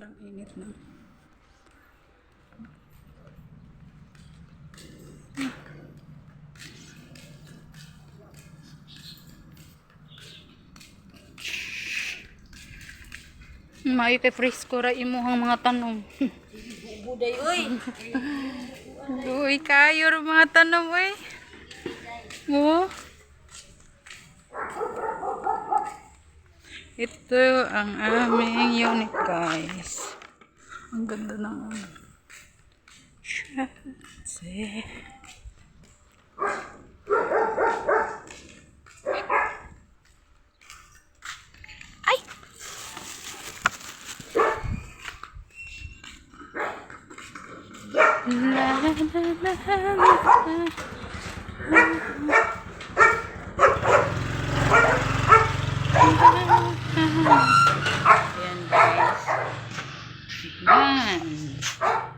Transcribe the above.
Ang init na. May freeze ko ra imuhang mga tanom. Buday, uy! Uy, kayo mga tanom uy. Ito ang aming unit, guys. Ang ganda ng ano. Shase. Ay! La, la, la, la, la. Ayan guys. Ayan.